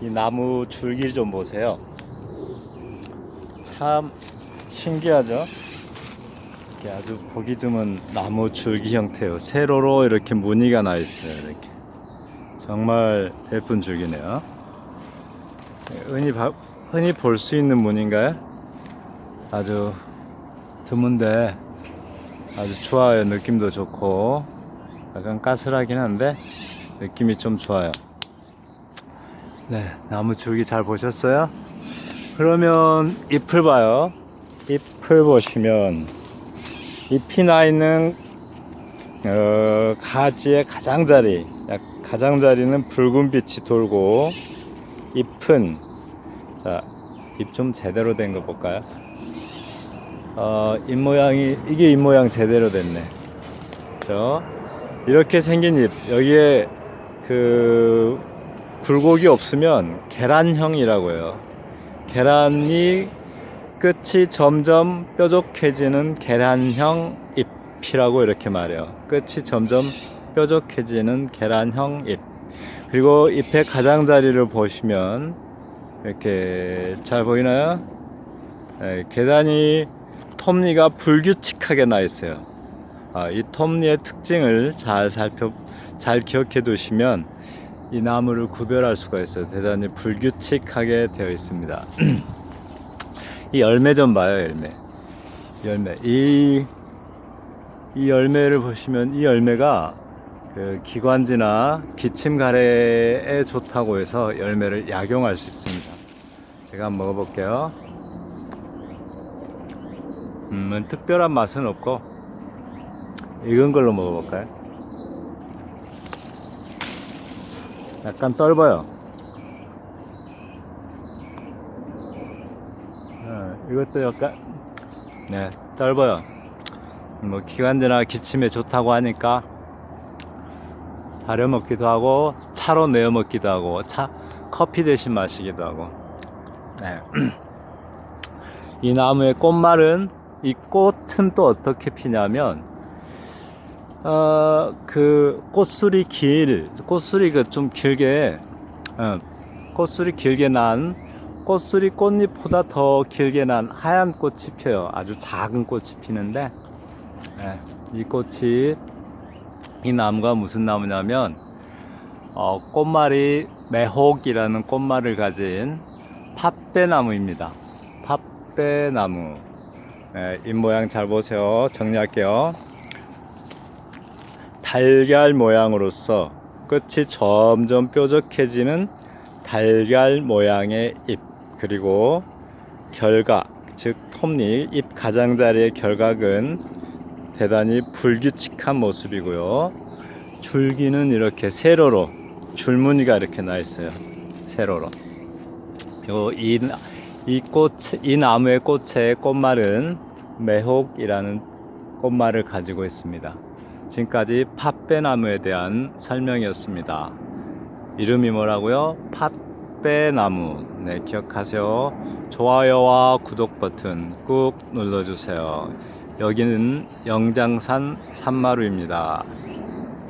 이 나무 줄기 좀 보세요. 참 신기하죠? 이렇게 아주 보기 드문 나무 줄기 형태요. 세로로 이렇게 무늬가 나 있어요. 이렇게 정말 예쁜 줄기네요. 흔히 바- 흔히 볼 수 있는 무늬인가요? 아주 드문데 아주 좋아요. 느낌도 좋고 약간 까슬하긴 한데 느낌이 좀 좋아요. 네, 나무 줄기 잘 보셨어요? 그러면 잎을 봐요. 잎을 보시면 잎이 나 있는 어, 가지의 가장자리, 약 가장자리는 붉은 빛이 돌고 잎은 자, 잎 좀 제대로 된 거 볼까요? 어, 잎 모양이 이게 잎 모양 제대로 됐네. 저 이렇게 생긴 잎 여기에 그 굴곡이 없으면 계란형이라고 해요. 계란이 끝이 점점 뾰족해지는 계란형 잎이라고 이렇게 말해요. 끝이 점점 뾰족해지는 계란형 잎. 그리고 잎의 가장자리를 보시면 이렇게 잘 보이나요? 예, 계단이 톱니가 불규칙하게 나 있어요. 아, 이 톱니의 특징을 잘 살펴 잘 기억해 두시면 이 나무를 구별할 수가 있어요. 대단히 불규칙하게 되어 있습니다. 이 열매 좀 봐요, 열매. 열매. 이, 이 열매를 보시면 이 열매가 그 기관지나 기침 가래에 좋다고 해서 열매를 약용할 수 있습니다. 제가 한번 먹어볼게요. 음, 특별한 맛은 없고 익은 걸로 먹어볼까요? 약간 떫어요. 어, 이것도 약간 네 떫어요. 뭐 기관지나 기침에 좋다고 하니까 발효 먹기도 하고 차로 내어 먹기도 하고 차 커피 대신 마시기도 하고. 네. 이 나무의 꽃말은 이 꽃은 또 어떻게 피냐면 어, 그 꽃술이 길, 꽃술이 그좀 길게, 어, 꽃술이 길게 난 꽃술이 꽃잎보다 더 길게 난 하얀 꽃이 펴요. 아주 작은 꽃이 피는데, 예, 이 꽃이 이 나무가 무슨 나무냐면 어, 꽃말이 매혹이라는 꽃말을 가진 팥배나무입니다. 팥배나무. 예, 잎 모양 잘 보세요. 정리할게요. 달걀 모양으로서 끝이 점점 뾰족해지는 달걀 모양의 잎 그리고 결각 즉 톱니 잎 가장자리의 결각은 대단히 불규칙한 모습이고요. 줄기는 이렇게 세로로 줄무늬가 이렇게 나 있어요. 세로로. 이, 이 꽃, 이 나무의 꽃의 꽃말은 매혹이라는 꽃말을 가지고 있습니다. 지금까지 팥배나무에 대한 설명이었습니다. 이름이 뭐라고요? 팥배나무. 네, 기억하세요. 좋아요와 구독 버튼 꾹 눌러주세요. 여기는 영장산 산마루입니다.